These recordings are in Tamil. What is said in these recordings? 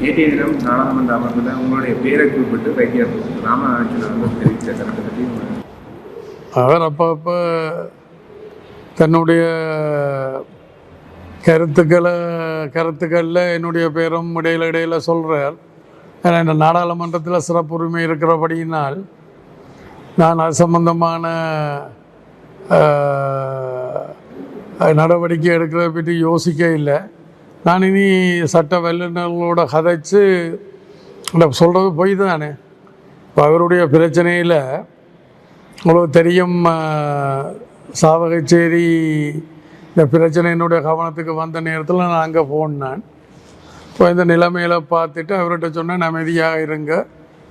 நேற்றைய தினம் நாடாளுமன்ற அமர்வில் உங்களுடைய பேரை குறிப்பிட்டு வைத்தியர் ராமநாதன் அவர்கள் தெரிவித்த கருத்தை பற்றி அவர் அப்பப்போ தன்னுடைய கருத்துக்களை கருத்துக்களில் என்னுடைய பேரும் இடையில இடையில் சொல்கிறார் ஏன்னா இந்த நாடாளுமன்றத்தில் சிறப்புரிமை இருக்கிறபடியினால் நான் அது சம்பந்தமான நடவடிக்கை எடுக்கிறத பற்றி யோசிக்க இல்லை. நான் இனி சட்ட வல்லுநர்களோட கதைச்சு சொல்கிறது பொய் தானே? இப்போ அவருடைய பிரச்சனையில் உங்களுக்கு தெரியும் சாவகச்சேரி இந்த பிரச்சனை என்னுடைய கவனத்துக்கு வந்த நேரத்தில் நான் அங்கே போனேன் இப்போ இந்த நிலைமையில் பார்த்துட்டு அவர்கிட்ட சொன்னேன் அமைதியாக இருங்க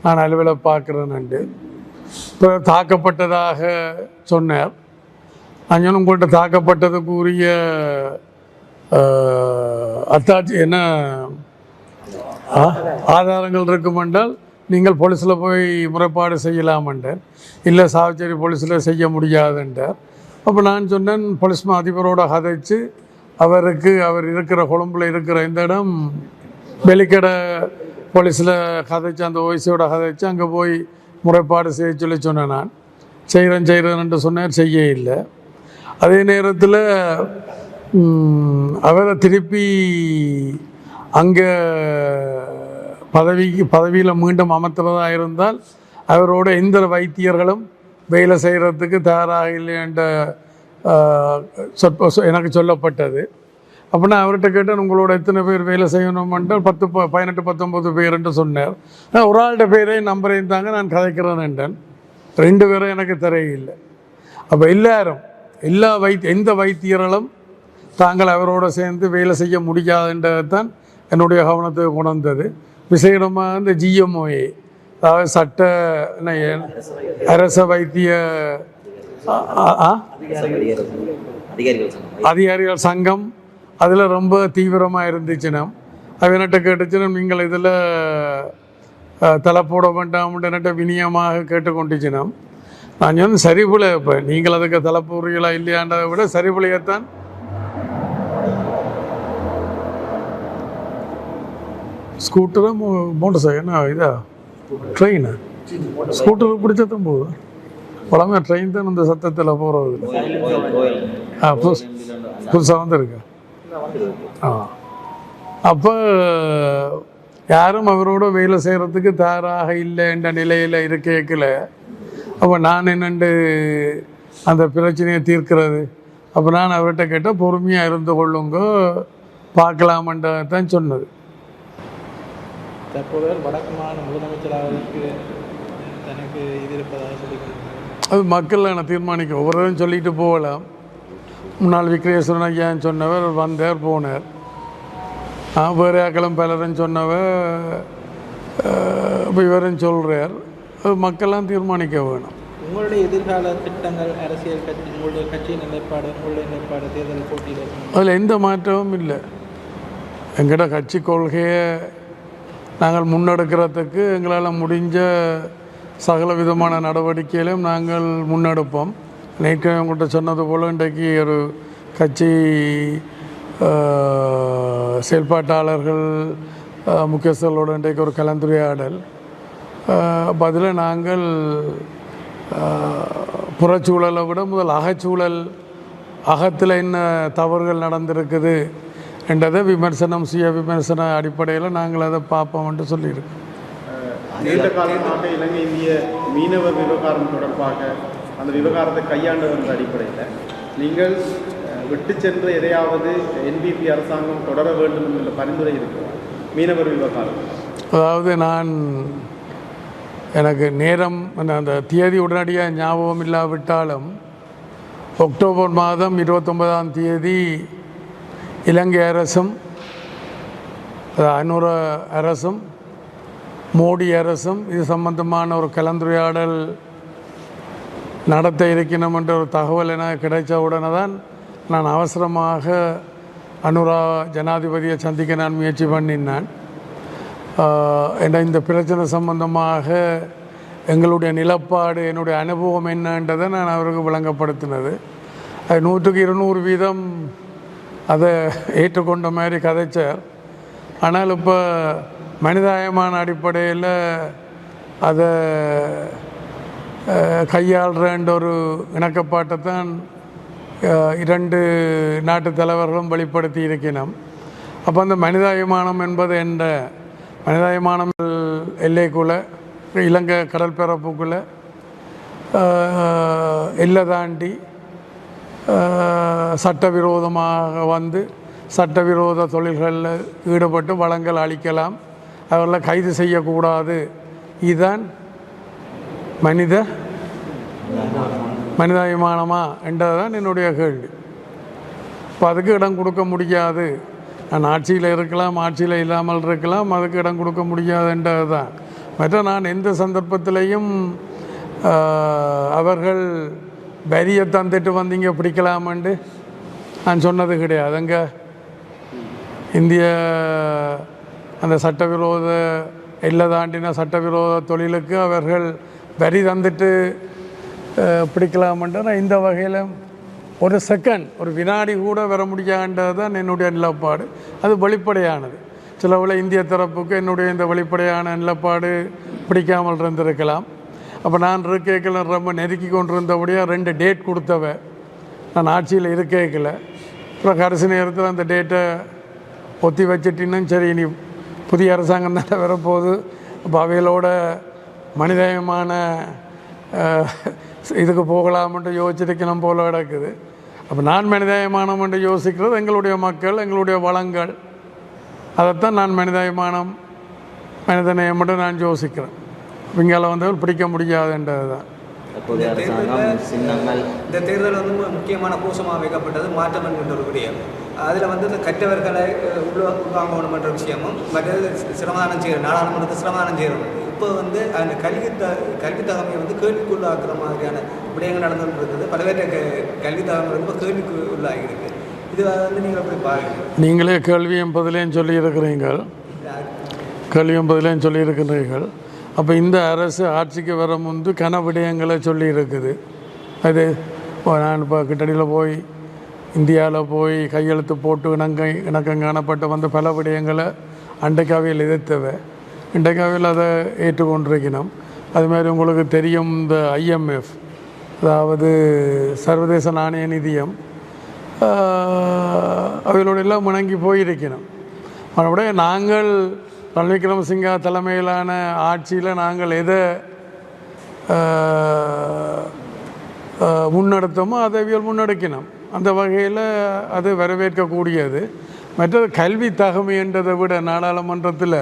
நான் அலுவலை பார்க்குறேன்ண்டு இப்போ தாக்கப்பட்டதாக சொன்னார். அஞ்சனும் உங்கள்கிட்ட தாக்கப்பட்டதுக்குரிய அத்தாட்சி என்ன ஆ? ஆதாரங்கள் இருக்குமென்றால் நீங்கள் போலீஸில் போய் முறைப்பாடு செய்யலாமென்றார். இல்லை சாவச்சேரி போலீஸில் செய்ய முடியாதுன்றார். அப்போ நான் சொன்னேன் போலீஸ் மா அதிபரோட கதைச்சு அவருக்கு அவர் இருக்கிற கொழும்பில் இருக்கிற இந்த இடம் வெளிக்கடை போலீஸில் கதைச்சு அந்த ஓய்ஸோட கதைச்சு அங்கே போய் முறைப்பாடு செய்ய சொல்லி சொன்னேன் நான். செய்கிறேன் செய்கிறேன் என்று சொன்னார் செய்ய இல்லை. அதே நேரத்தில் அவரை திருப்பி அங்கே பதவிக்கு பதவியில் மீண்டும் அமர்த்துறதாக இருந்தால் அவரோட எந்த வைத்தியர்களும் வேலை செய்கிறதுக்கு தயாராக இல்லை என்ற சொற்ப சொ- எனக்கு சொல்லப்பட்டது. அப்படின்னா அவர்கிட்ட கேட்டால் உங்களோட எத்தனை பேர் வேலை செய்யணும்? என்றால் பத்து ப பதினெட்டு பத்தொம்பது பேர் என்று சொன்னார். நான் ஒரு ஆள்கிட்ட பேரையும் நம்பரையும் தாங்க நான் கதைக்கிறேன் என்றேன். ரெண்டு பேரும் எனக்கு தெரியவில்லை அப்போ எல்லாரும் எல்லா வைத்திய எந்த வைத்தியர்களும் தாங்கள் அவரோட சேர்ந்து வேலை செய்ய முடியாதுன்றது தான் என்னுடைய கவனத்துக்கு கொண்டு விசேடமாக இந்த ஜிஎம்ஓஏ அதாவது சட்ட அரச வைத்திய? அதிகாரிகள் சங்கம். அதில் ரொம்ப தீவிரமாக இருந்துச்சுன்னா அவன்கிட்ட கேட்டுச்சுன்னா நீங்கள் இதில் தலை போட வேண்டாம்னு என்கிட்ட வினியமாக கேட்டுக்கொண்டுச்சுன்னா நான் சொன்னேன் சரிபுல இப்போ நீங்கள் அதுக்கு தலை போடுறீங்களா இல்லையான்றதை விட சரிபுலையத்தான் ஸ்கூட்டரா மோட்டர் சைக்கிள் என்ன இதா ட்ரெயினா ஸ்கூட்டர் பிடிச்சதான் போகுது பழமே ட்ரெயின் தான் இந்த சத்தத்தில் போகிறது ஆ புதுசு புதுசாக வந்துருக்கு ஆ அப்போ யாரும் அவரோட வேலை செய்கிறதுக்கு தயாராக இல்லைன்ற நிலையில் இருக்கேக்கில் அப்போ நான் என்னண்டு அந்த பிரச்சனையை தீர்க்கிறது அப்போ நான் அவர்கிட்ட கேட்டால் பொறுமையாக இருந்து கொள்ளுங்க பார்க்கலாமன்றதான் சொன்னது தற்போது வடக்கு மாநில முதலமைச்சராவதற்கு தனக்கு இது இருப்பதாக சொல்லிக்கொண்டிருக்கிறார். அது மக்கள் நான் தீர்மானிக்க ஒவ்வொருவரும் சொல்லிட்டு போகலாம் முன்னாள் விக்ரேஸ்வரன் ஐயான்னு சொன்னவர் வந்தார் போனார். வேறு ஆக்களும் பலரும் சொன்னவர் இப்போ இவரும் சொல்கிறார் அது மக்கள்லாம் தீர்மானிக்க வேணும். உங்களுடைய எதிர்கால திட்டங்கள் அரசியல் கட்சி உங்களுடைய கட்சியின் நிலைப்பாடு உங்களுடைய நிலைப்பாடு தேர்தல் போட்டியில் அதில் எந்த மாற்றமும் இல்லை. எங்கள்கிட்ட கட்சி கொள்கையை நாங்கள் முன்னெடுக்கிறதுக்கு எங்களால் முடிஞ்ச சகல விதமான நடவடிக்கைகளையும் நாங்கள் முன்னெடுப்போம். நேற்று உங்கள்கிட்ட சொன்னது போல் இன்றைக்கு ஒரு கட்சி செயல்பாட்டாளர்கள் முக்கியஸ்தர்களோடு இன்றைக்கு ஒரு கலந்துரையாடல். பதில் நாங்கள் புறச்சூழலை விட முதல் அகச்சூழல் அகத்தில் என்ன தவறுகள் நடந்திருக்குது என்றதை விமர்சனம் சுய விமர்சன அடிப்படையில் நாங்கள் அதை பார்ப்போம்ன்ட்டு சொல்லியிருக்கோம். நீண்ட காலமாக இலங்கை இந்திய மீனவர் விவகாரம் தொடர்பாக அந்த விவகாரத்தை கையாண்டதன் அடிப்படையில் நீங்கள் விட்டு சென்ற எதையாவது என்பிபி அரசாங்கம் தொடர வேண்டும் என்ற பரிந்துரை இருக்கிறார் மீனவர் விவகாரம். அதாவது நான் எனக்கு நேரம் அந்த- அந்த தேதி உடனடியாக ஞாபகம் இல்லாவிட்டாலும் அக்டோபர் மாதம் இருபத்தொன்பதாம் தேதி இலங்கை அரசும் அதாவது அரசும் மோடி அரசும் இது சம்பந்தமான ஒரு கலந்துரையாடல் நடத்த இருக்கணும் என்ற ஒரு தகவல் என கிடைச்ச உடனே தான் நான் அவசரமாக அனுரா ஜனாதிபதியை சந்திக்க நான் முயற்சி பண்ணினேன். என்ற இந்த பிரச்சனை சம்பந்தமாக எங்களுடைய நிலப்பாடு என்னுடைய அனுபவம் என்னன்றதை நான் அவருக்கு விளங்கப்படுத்தினது. அது நூற்றுக்கு இருநூறு வீதம் அதை ஏற்றுக்கொண்ட மாதிரி கதைச்சார். ஆனால் இப்போ மனிதாயமான அடிப்படையில் அதை அஹ், ஒரு இணக்கப்பாட்டை தான் இரண்டு நாட்டு தலைவர்களும் வெளிப்படுத்தி இருக்கணும் அப்போ அந்த மனிதாயமானம் என்பது என்ற மனிதாயமானம் எல்லைக்குள்ளே இலங்கை கடற்பரப்புக்குள்ளே எல்லை தாண்டி சட்டவிரோதமாக வந்து சட்டவிரோத தொழில்களில் ஈடுபட்டு வளங்கள் அளிக்கலாம் அவர்களை கைது செய்யக்கூடாது. இதுதான் மனித மனிதாபிமானமா என்றதுதான் என்னுடைய கேள்வி. இப்போ அதுக்கு இடம் கொடுக்க முடியாது. நான் ஆட்சியில் இருக்கலாம் ஆட்சியில் இல்லாமல் இருக்கலாம் அதுக்கு இடம் கொடுக்க முடியாதுன்றது தான் மற்ற நான் எந்த சந்தர்ப்பத்திலையும் அவர்கள் வரியை தந்துட்டு வந்தீங்க பிடிக்கலாமண்டு? நான் சொன்னது கிடையாது. அங்கே இந்திய அந்த சட்டவிரோத எல்லை தாண்டின சட்டவிரோத தொழிலுக்கு அவர்கள் வரி தந்துட்டு அஹ், பிடிக்கலாமன்ற நான் இந்த வகையில் ஒரு செகண்ட் ஒரு வினாடி கூட வர முடியாண்டது தான் என்னுடைய நிலப்பாடு. அது வெளிப்படையானது. சிலவில் இந்திய தரப்புக்கு என்னுடைய இந்த வெளிப்படையான நிலப்பாடு பிடிக்காமல் இருந்திருக்கலாம். அப்போ நான் இருக்கைகளை ரொம்ப நெருக்கி கொண்டு இருந்தபடியாக ரெண்டு டேட் கொடுத்தவ. நான் ஆட்சியில் இருக்கைகளை அப்புறம் கடைசி நேரத்தில் அந்த டேட்டை ஒத்தி வச்சுட்டின்னு சரி இனி புதிய அரசாங்கம் தானே வரப்போகுது. அப்போ அவைகளோட மனிதயமான இதுக்கு போகலாம்ன்ட்டு யோசிச்சிருக்கணும் போல கிடக்குது. அப்போ நான் மனிதாயமானம் என்று யோசிக்கிறது எங்களுடைய மக்கள் எங்களுடைய வளங்கள். அதைத்தான் நான் மனிதாயமானம் மனிதநேயம் மட்டும் நான் யோசிக்கிறேன். இங்கால வந்தவர் பிடிக்க முடியாதுன்றது தான். இந்த தேர்தல் வந்து முக்கியமான கோஷமாக வைக்கப்பட்டது மாற்றம் என்கின்ற ஒரு விடயம். அதில் வந்து இந்த கற்றவர்களை உள்வாங்கணும் என்ற விஷயமும் மற்றது சிரமதானம் செய்யணும் நாடாளுமன்றத்தை சிரமதானம் செய்யணும். இப்போ வந்து அந்த கல்வி த கல்வி தகமையை வந்து கேள்விக்குள்ளாக்குற மாதிரியான விடயங்கள் நடந்துட்டு இருக்குது பல்வேறு க கல்வி தகமை வந்து இப்போ கேள்விக்கு உள்ளாகிருக்கு இது வந்து நீங்கள் எப்படி பாருங்க? நீங்களே கேள்வியும் பதிலையும் சொல்லியிருக்கிறீர்கள். கேள்வியும் பதிலையும் சொல்லியிருக்கிறீர்கள். அப்போ இந்த அரசு ஆட்சிக்கு வர முன்பு கன விடயங்களை சொல்லியிருக்குது. அது நான் இப்போ கிட்டடியில் போய் இந்தியாவில் போய் கையெழுத்து போட்டு இணங்க இணக்கம் காணப்பட்டு வந்த பல விடயங்களை அண்டைக்காவியில் எதிர்த்தவை. இன்றைக்காவில் அதை ஏற்றுக்கொண்டிருக்கணும். அதுமாதிரி உங்களுக்கு தெரியும் இந்த ஐஎம்எஃப் அதாவது சர்வதேச நாணய நிதியம். ஆஹ், அவைகளோட எல்லாம் முணங்கி போயிருக்கணும். மறுபடிய நாங்கள் ரன் விக்ரமசிங்கா தலைமையிலான ஆட்சியில் நாங்கள் எதை முன்னெடுத்தோமோ அதை அவியல் முன்னெடுக்கணும் அந்த வகையில் அது வரவேற்கக்கூடியது. மற்றது கல்வி தகமைன்றதை விட நாடாளுமன்றத்தில்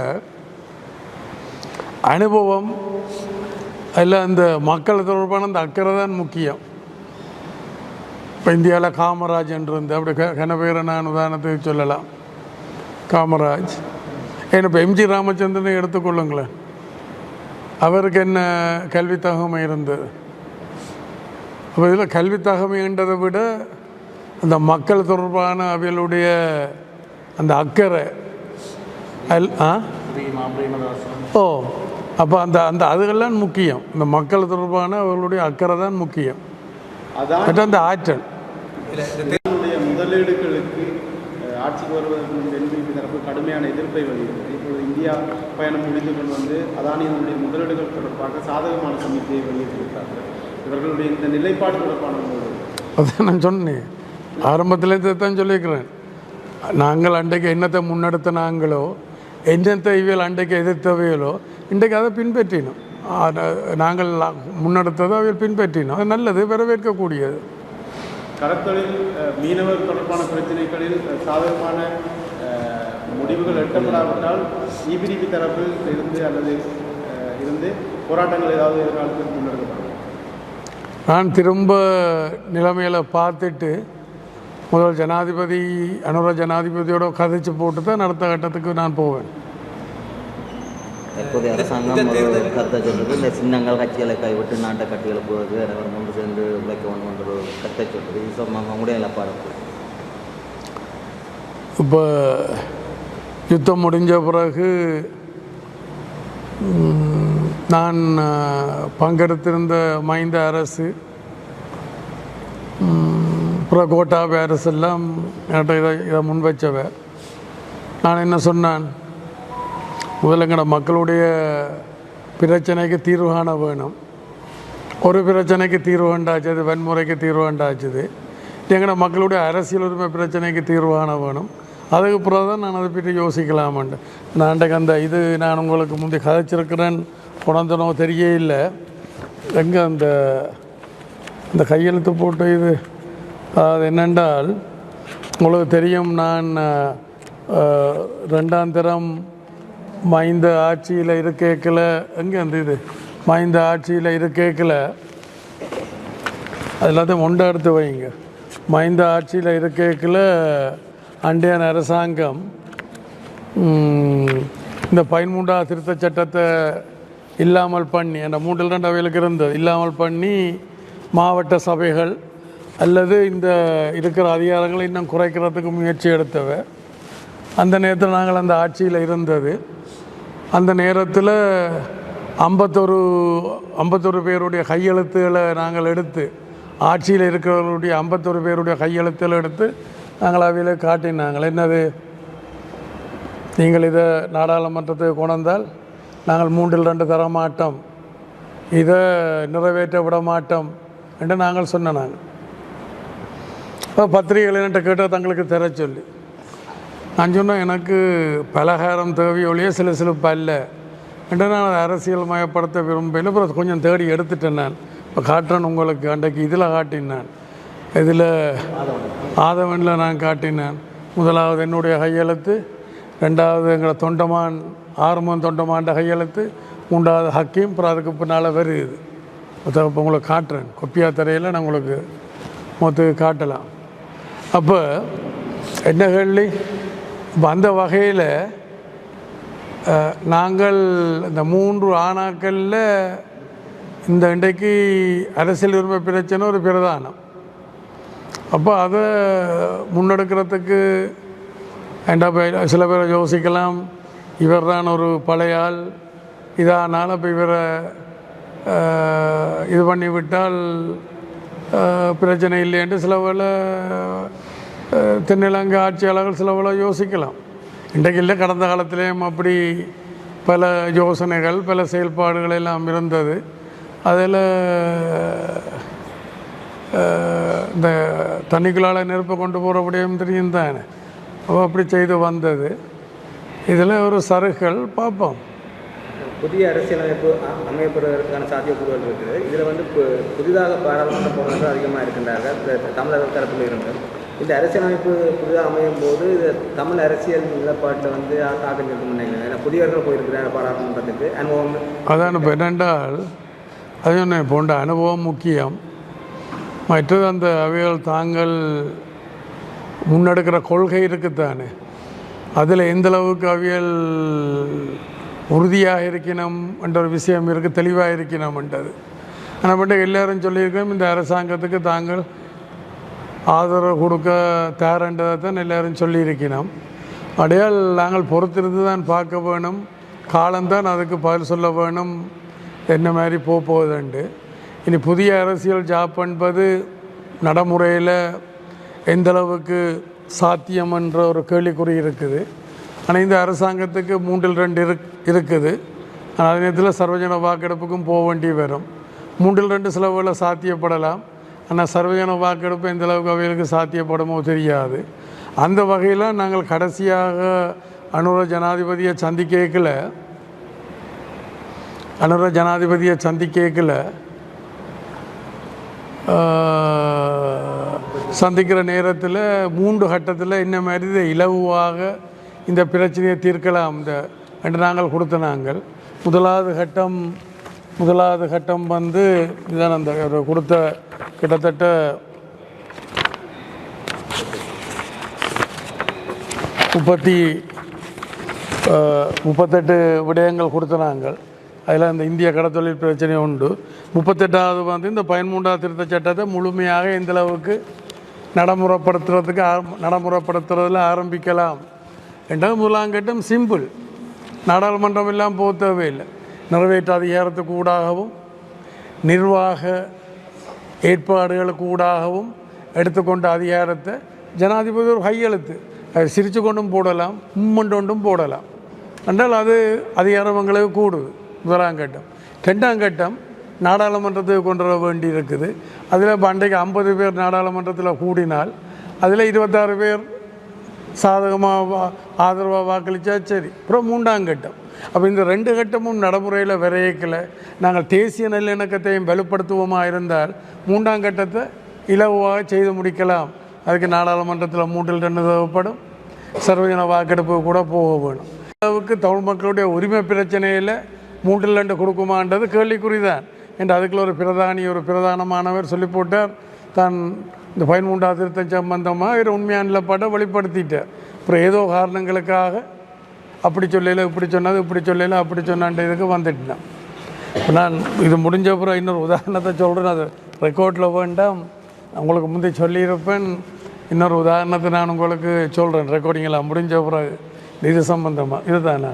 அனுபவம் அதில் அந்த மக்கள் தொடர்பான அந்த அக்கறை தான் முக்கியம். இப்போ இந்தியாவில் காமராஜ் என்று இருந்து அப்படி க கனபேரை நான் உதாரணத்துக்கு சொல்லலாம். காமராஜ். இப்போ எம்ஜி ராமச்சந்திரனை எடுத்துக்கொள்ளுங்களேன் அவருக்கு என்ன கல்வி தகமை இருந்தது? அப்போ இதில் கல்வி தகமைன்றதை விட அந்த மக்கள் தொடர்பான அவைகளுடைய அந்த அக்கறை அல் ஆ? ஓ அப்போ அந்த அந்த அதுகள்லாம் முக்கியம். இந்த மக்கள் தொடர்பான அவர்களுடைய அக்கறை தான் முக்கியம். அதான் மற்ற அந்த ஆற்றல். முதலீடுகளுக்கு ஆட்சிக்கு வருவதற்கு முன்பு கடுமையான எதிர்ப்பை இப்பொழுது இந்தியா பயணம் முடிந்து கொண்டு வந்து அதானியினுடைய முதலீடுகள் தொடர்பாக சாதகமான சமிக்கையை வெளியிட்டிருக்கிறார்கள். இவர்களுடைய இந்த நிலைப்பாடு தொடர்பான அதான் நான் சொன்னேன். ஆரம்பத்திலேருந்து தான் சொல்லியிருக்கிறேன். நாங்கள் அன்றைக்கு என்னத்தை முன்னெடுத்த நாங்களோ என்னத்தை இவியல் அன்றைக்கு எதிர்த்தவையலோ இன்றைக்கு அதை பின்பற்றினோம். நாங்கள் முன்னெடுத்ததை அவையில் பின்பற்றினோம். அது நல்லது வரவேற்கக்கூடியது. கடற்தொழில் அஹ், மீனவர் தொடர்பான பிரச்சனைகளில் சாதகமான முடிவுகள் எட்டப்படாவிட்டால் இபிடிபி தரப்பில் இருந்து அல்லது இருந்து போராட்டங்கள் ஏதாவது எதிர்காலத்தில் முன்னெடுக்கப்படும். நான் திரும்ப நிலைமையில பார்த்துட்டு முதல் ஜனாதிபதி அனுர ஜனாதிபதியோட கதைச்சு போட்டு தான் அடுத்த கட்டத்துக்கு நான் போவேன். தற்போதைய அரசாங்கம் கருத்தை சொல்றது இந்த சின்னங்கள் கட்சிகளை கைவிட்டு நாட்டை கட்டி எழுப்புவது அனைவரும் ஒன்று சேர்ந்து உழைக்க வேண்டும் என்ற ஒரு கருத்தை சொல்றது இது சம்பந்தமாக உங்களுடைய நிலப்பாடு இப்போ யுத்தம் முடிஞ்ச பிறகு நான் பங்கெடுத்திருந்த மைந்த அரசு ம், அப்புறம் கோட்டாபே அரசு எல்லாம் என்கிட்ட இதை இதை முன்வச்சவ நான் என்ன சொன்னான்? முதலங்கட மக்களுடைய பிரச்சனைக்கு தீர்வு காண வேணும். ஒரு பிரச்சனைக்கு தீர்வு கண்டாச்சது வன்முறைக்கு தீர்வு கண்டாச்சது. எங்கட மக்களுடைய அரசியல் உரிமை பிரச்சனைக்கு தீர்வு காண வேணும். அதுக்கு பிறகு தான் நான் அதை பற்றி யோசிக்கலாமண்டு நான் அன்றைக்கு அந்த இது நான் உங்களுக்கு முந்தைய கதைச்சிருக்கிறேன். உணர்ந்தனோ தெரிய இல்லை. எங்கே அந்த இந்த கையெழுத்து போட்டு இது அது என்னென்றால் உங்களுக்கு தெரியும் நான் ரெண்டாம் தரம் மைந்த ஆட்சியில் இருக்கேக்கில் எங்கே அந்த இது? மைந்த ஆட்சியில் இருக்கேக்கில் அது எல்லாத்தையும் ஒன்றை எடுத்து வைங்க. மைந்த ஆட்சியில் இருக்கேக்கில் அண்டையான அரசாங்கம் இந்த பதிமூன்றா திருத்த சட்டத்தை இல்லாமல் பண்ணி அந்த மூன்றில் ரெண்டு அவைகளுக்கு இருந்தது. இல்லாமல் பண்ணி மாவட்ட சபைகள் அல்லது இந்த இருக்கிற அதிகாரங்களை இன்னும் குறைக்கிறதுக்கு முயற்சி எடுத்தவ அந்த நேரத்தில் நாங்கள் அந்த ஆட்சியில் இருந்தது. அந்த நேரத்தில் ஐம்பத்தொரு ஐம்பத்தொரு பேருடைய கையெழுத்துகளை நாங்கள் எடுத்து ஆட்சியில் இருக்கிறவர்களுடைய ஐம்பத்தொரு பேருடைய கையெழுத்துகளை எடுத்து நாங்கள் அவையில் காட்டினாங்கள் என்னது? நீங்கள் இதை நாடாளுமன்றத்துக்கு கொண்டாந்தால் நாங்கள் மூன்றில் ரெண்டு தர மாட்டோம். இதை நிறைவேற்ற விட மாட்டோம் என்று நாங்கள் சொன்ன நாங்கள். அப்போ பத்திரிகைகள் என்கிட்ட கேட்டால் தங்களுக்கு தர சொல்லி. நான் சொன்னேன் எனக்கு பலகாரம் தேவையொழிய சில சிலப்பு அல்ல என்று நான் அரசியல் மயப்படுத்த விரும்பல அப்புறம் கொஞ்சம் தேடி எடுத்துட்டேன் நான். இப்போ காட்டுறேன் உங்களுக்கு அன்றைக்கு இதில் காட்டினேன். இதில் ஆதவனில் நான் காட்டினேன். முதலாவது என்னுடைய கையெழுத்து ரெண்டாவது எங்களை தொண்டமான் ஆறுமன் தொண்டமான கையெழுத்து மூன்றாவது ஹக்கீம் அப்புறம் அதுக்கு பின்னால் வருது மொத்தம் இப்போ உங்களுக்கு காட்டுறேன். கொப்பியா தரையில் நான் உங்களுக்கு மொத்தத்துக்கு காட்டலாம். அப்போ என்ன கேள்வி? இப்போ அந்த வகையில் நாங்கள் இந்த மூன்று ஆணாக்களில் இந்த இன்றைக்கு அரசியல் உரிமை பிரச்சனை ஒரு பிரதானம். அப்போ அதை முன்னெடுக்கிறதுக்கு ஏண்டா சில பேரை யோசிக்கலாம். இவர் தான் ஒரு பழைய ஆள் இதானால் இப்போ இவரை இது பண்ணிவிட்டால் இல்லை பிரச்சனை இல்லைன்ட்டு சில வேளை தென்னிலங்கை ஆட்சியாளர்கள் சில வேளை யோசிக்கலாம். இன்றைக்கு இல்லை கடந்த காலத்திலேயும் அப்படி பல யோசனைகள் பல செயல்பாடுகள் எல்லாம் இருந்தது. அதில் இந்த தண்ணிக்குள்ளால் நெருப்பை கொண்டு போகிற விடயம் தெரியும் தானே? அப்போ அப்படி செய்து வந்தது. இதில் ஒரு சருகள் பார்ப்போம் புதிய அரசியலமைப்பு அமையப்படுவதற்கான சாத்தியக்கூறுகள் இருக்குது. இதில் வந்து புதிதாக பாராளுமன்ற போனவர்கள் அதிகமாக இருக்கின்றார்கள். தமிழக தரப்பில் இருந்து. இந்த அரசியலமைப்பு புதிதாக அமையும் போது இது தமிழ் அரசியல் நிலப்பாட்டில் வந்து தாக்கம் செலுத்த முடியல ஏன்னா புதியவர்கள் போயிருக்கிறாங்க பாராளுமன்றத்துக்கு. அனுபவம் அதான் இப்போ என்னென்றால் அது சொன்னேன் போன்ற அனுபவம் முக்கியம். மற்றது அந்த அவைகள் தாங்கள் முன்னெடுக்கிற கொள்கை இருக்குத்தானே? அதில் எந்தளவுக்கு அவியல் உறுதியாக இருக்கணும் என்ற ஒரு விஷயம் இருக்குது தெளிவாக இருக்கணும்ன்றது ஆனால் மட்டும் எல்லாரும் சொல்லியிருக்கோம் இந்த அரசாங்கத்துக்கு தாங்கள் ஆதரவு கொடுக்க தயாரன்றதை தான் எல்லாரும் சொல்லியிருக்கணும் அடையால் நாங்கள் பொறுத்திருந்து தான் பார்க்க வேணும். காலம்தான் அதுக்கு பதில் சொல்ல வேணும். என்ன மாதிரி போக போகுதுண்டு. இனி புதிய அரசியல் ஜாப் என்பது நடைமுறையில் எந்த அளவுக்கு சாத்தியம் என்ற ஒரு கேள்விக்குறி இருக்குது. ஆனால் இந்த அரசாங்கத்துக்கு மூன்றில் ரெண்டு இரு இருக்குது. ஆனால் அதே நேரத்தில் சர்வஜன வாக்கெடுப்புக்கும் போக வேண்டி வரும் மூன்றில் ரெண்டு செலவுகளில் சாத்தியப்படலாம். ஆனால் சர்வஜன வாக்கெடுப்பு எந்த அளவுக்கு அவைகளுக்கு சாத்தியப்படுமோ தெரியாது. அந்த வகையில் நாங்கள் கடைசியாக அனுர ஜனாதிபதியை சந்திக்கல அனுர ஜனாதிபதியை சந்திக்கல சந்திக்கிற நேரத்தில் மூன்று கட்டத்தில் இந்த மாதிரி இலவாக இந்த பிரச்சனையை தீர்க்கலாம். இந்த என்று நாங்கள் கொடுத்த நாங்கள். முதலாவது கட்டம் முதலாவது கட்டம் வந்து இதான் அந்த கொடுத்த கிட்டத்தட்ட முப்பத்தி முப்பத்தெட்டு விடயங்கள் கொடுத்த நாங்கள். அதில் இந்த இந்திய கடத்தொழில் பிரச்சனை உண்டு. முப்பத்தெட்டாவது வந்து இந்த பதிமூன்றாவது திருத்த சட்டத்தை முழுமையாக இந்தளவுக்கு நடைமுறைப்படுத்துறதுக்கு நடைமுறைப்படுத்துறதில் ஆரம்பிக்கலாம். என்றது முதலாம் கட்டம் சிம்பிள் நாடாளுமன்றம் எல்லாம் போக தேவையில்லை. நிறைவேற்ற அதிகாரத்துக்கு ஊடாகவும் நிர்வாக ஏற்பாடுகளுக்கு ஊடாகவும் எடுத்துக்கொண்ட அதிகாரத்தை ஜனாதிபதி ஒரு கையெழுத்து. அதை சிரித்து கொண்டும் போடலாம் மும்மண்டு கொண்டும் போடலாம். என்றால் அது அதிகாரம் எங்களுக்கு கூடுது. முதலாம் கட்டம் ரெண்டாம் கட்டம் நாடாளுமன்றத்துக்கு கொண்டு வர வேண்டி இருக்குது அதில் இப்போ அன்றைக்கு ஐம்பது பேர் நாடாளுமன்றத்தில் கூடினால் அதில் இருபத்தாறு பேர் சாதகமாக ஆதரவாக வாக்களித்தா சரி. அப்புறம் மூன்றாம் கட்டம் அப்போ இந்த ரெண்டு கட்டமும் நடைமுறையில் விரையக்கில். நாங்கள் தேசிய நல்லிணக்கத்தையும் வலுப்படுத்துவோமா இருந்தால் மூன்றாம் கட்டத்தை இலவாக செய்து முடிக்கலாம். அதுக்கு நாடாளுமன்றத்தில் மூன்றில் ரெண்டு தேவைப்படும் சர்வஜன வாக்கெடுப்பு கூட போக வேணும். அளவுக்கு தமிழ் மக்களுடைய உரிமை பிரச்சனையில் மூன்றில் ரெண்டு கொடுக்குமான்றது கேள்விக்குறி தான் என்று அதுக்குள்ள ஒரு பிரதானி ஒரு பிரதானமானவர் சொல்லி போட்டார். தான் இந்த பதிமூன்றாம் திருத்தம் சம்பந்தமாக இவர் உண்மையான நிலப்பாட்டை வெளிப்படுத்திட்டார். அப்புறம் ஏதோ காரணங்களுக்காக அப்படி சொல்லல இப்படி சொன்னது இப்படி சொல்லல அப்படி சொன்னான்ற இதுக்கு வந்துட்டேன். இப்போ நான் இது முடிஞ்ச அப்புறம் இன்னொரு உதாரணத்தை சொல்கிறேன் அது ரெக்கார்டில் வேண்டாம். உங்களுக்கு முந்தைய சொல்லியிருப்பேன். இன்னொரு உதாரணத்தை நான் உங்களுக்கு சொல்கிறேன் ரெக்கார்டிங்கெல்லாம் முடிஞ்ச பிறகு இது சம்பந்தமாக இதுதானா?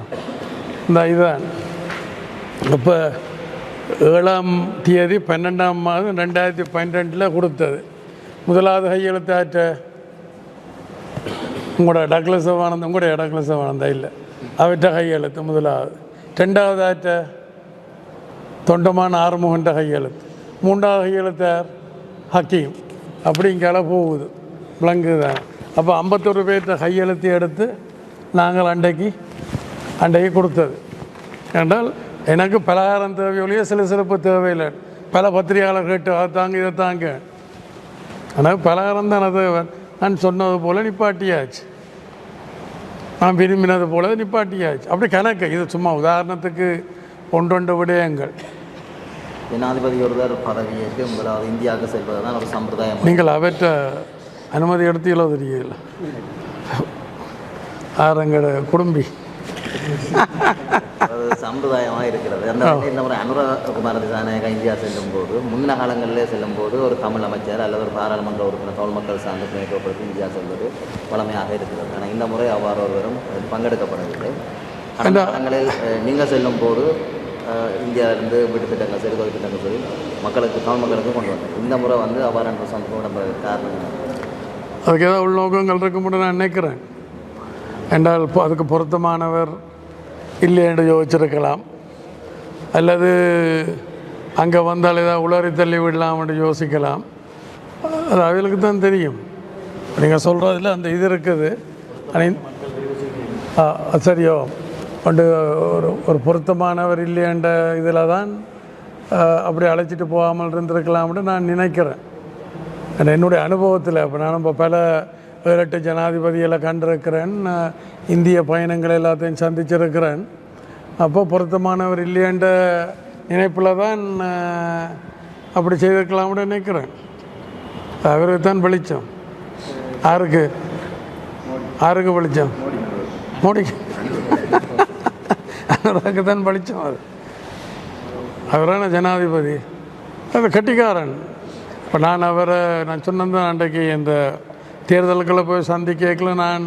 இந்த இதுதான் இப்போ ஏழாம் தேதி பன்னெண்டாம் மாதம் ரெண்டாயிரத்தி பன்னெண்டில் கொடுத்தது. முதலாவது கையெழுத்தாற்ற உங்களோட டக்ளஸ் ஆனந்த உங்களுடைய டக்ளஸ் ஆனந்தா இல்லை. அவற்ற கையெழுத்து முதலாவது. ரெண்டாவது ஆற்ற தொண்டமான ஆறுமுகன்ற கையெழுத்து. மூன்றாவது கையெழுத்தார் ஹக்கீம். அப்படிங்கால போகுது விளங்கு தான் அப்போ ஐம்பத்தொரு பேர்த்த கையெழுத்து எடுத்து நாங்கள் அன்றைக்கு அன்றைக்கு கொடுத்தது. என்றால் எனக்கு பலகாரம் தேவையொழிய சில சிறப்பு தேவையில்லை. பல பத்திரிகையாளர் கேட்டு அதை தாங்க இதை தாங்க. ஆனால் பலகாரம் தானே தேவை. நான் சொன்னது போல் நிப்பாட்டியாச்சு. நான் விரும்பினது போல நிப்பாட்டியாச்சு. அப்படி கணக்கு. இது சும்மா உதாரணத்துக்கு ஒன்றொண்டு விடயங்கள். ஜனாதிபதி ஒருவர் பதவியேற்று முதலாவது இந்தியாவுக்கு செல்வது தான் ஒரு சம்பிரதாயம். நீங்கள் அவற்றை அனுமதி எடுத்தீங்களோ தெரியல ஆரங்கட குடும்பி. சம்பிரதாயமாக இருக்கிறது. அந்த இந்த முறை அனுரகுமார திசாநாயகா இந்தியா செல்லும் போது முன்ன காலங்களிலே செல்லும் போது ஒரு தமிழ் அமைச்சர் அல்லது ஒரு பாராளுமன்ற உறுப்பினர் தமிழ் மக்கள் சார்ந்த பிணைக்கப்படுத்தி இந்தியா செல்வது வளமையாக இருக்கிறது. ஆனால் இந்த முறை அவ்வாறு ஒருவரும் பங்கெடுக்கப்படவில்லை. கடந்த காலங்களில் நீங்கள் செல்லும் போது இந்தியாவிலிருந்து வீட்டு திட்டங்கள் சரி தொழில் திட்டங்கள் சரி மக்களுக்கு தமிழ் மக்களுக்கு கொண்டு வந்தோம் இந்த முறை வந்து அவ்வாறான சம்பவம் நம்ம காரணம்? அதுக்கு ஏதாவது உள்நோக்கங்கள் இருக்கும்னு நான் நினைக்கிறேன். என்றால் அதுக்கு பொருத்தமானவர் இல்லை என்று யோசிச்சிருக்கலாம். அல்லது அங்கே வந்தால் ஏதாவது உளறி தள்ளி விடலாம் என்று யோசிக்கலாம். அது அவங்களுக்கு தான் தெரியும். நீங்கள் சொல்கிறதுல அந்த இது இருக்குது. ஆ, சரியோ. பண்டு ஒரு ஒரு பொருத்தமானவர் இல்லையன்ற இதில் தான் அப்படி அழைச்சிட்டு போகாமல் இருந்திருக்கலாம்னு நான் நினைக்கிறேன். என்னுடைய அனுபவத்தில் இப்போ நான் இப்போ பல ஏழு எட்டு ஜனாதிபதிகளை கண்டிருக்கிறேன். இந்திய பயணங்கள் எல்லாத்தையும் சந்திச்சிருக்கிறேன். அப்போ பொருத்தமானவர் இல்லையன்ற நினைப்பில் தான் அப்படி செய்திருக்கலாம்னு நினைக்கிறேன். அவருக்கு தான் வெளிச்சம். யாருக்கு? யாருக்கு வெளிச்சம்? மோடிக்கு. அவருக்கு தான் வெளிச்சம் அது. அவரான ஜனாதிபதி? அது கட்டிக்காரன். இப்போ நான் அவரை நான் சொன்னது அன்றைக்கு இந்த தேர்தல்களை போய் சந்திக்கல நான்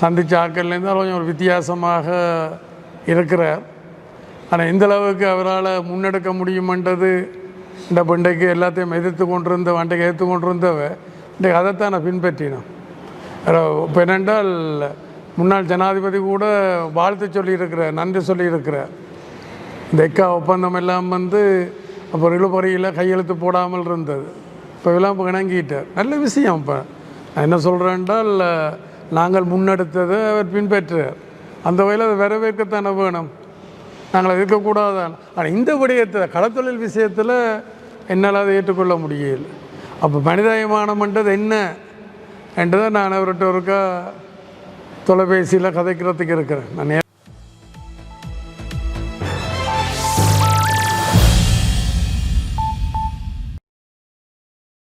சந்தித்த ஆட்கள்லேருந்து கொஞ்சம் ஒரு வித்தியாசமாக இருக்கிறார். ஆனால் இந்தளவுக்கு அவரால் முன்னெடுக்க முடியுமென்றது இந்த பண்டைக்கு எல்லாத்தையும் எதிர்த்து கொண்டிருந்த அன்றைக்கு எதிர்த்து கொண்டிருந்தவ இன்றைக்கு அதைத்தான் நான் பின்பற்றினோம் இப்போ என்னென்றால் முன்னாள் ஜனாதிபதி கூட வாழ்த்து சொல்லியிருக்கிறார் நன்றி சொல்லியிருக்கிறார். இந்த எக்கா ஒப்பந்தம் எல்லாம் வந்து அப்போ இழுபறையில் கையெழுத்து போடாமல் இருந்தது. இப்போ எல்லாம் இப்போ இணங்கிட்டார். நல்ல விஷயம் இப்போ. நான் என்ன சொல்கிறேன் என்றால் நாங்கள் முன்னெடுத்ததை அவர் பின்பற்றார் அந்த வகையில் அதை வரவேற்கத்தானே வேணும். நாங்கள் இருக்கக்கூடாதான் ஆனால் இந்த விடயத்தில் களத்தொழில் விஷயத்தில் என்னால் அதை ஏற்றுக்கொள்ள முடியல. அப்போ மனிதாயமானம்ன்றது என்ன? என்றதை நான் அவர்கிட்ட ஒருக்கா தொலைபேசியில் கதைக்கிறதுக்கு இருக்கிறேன். நான்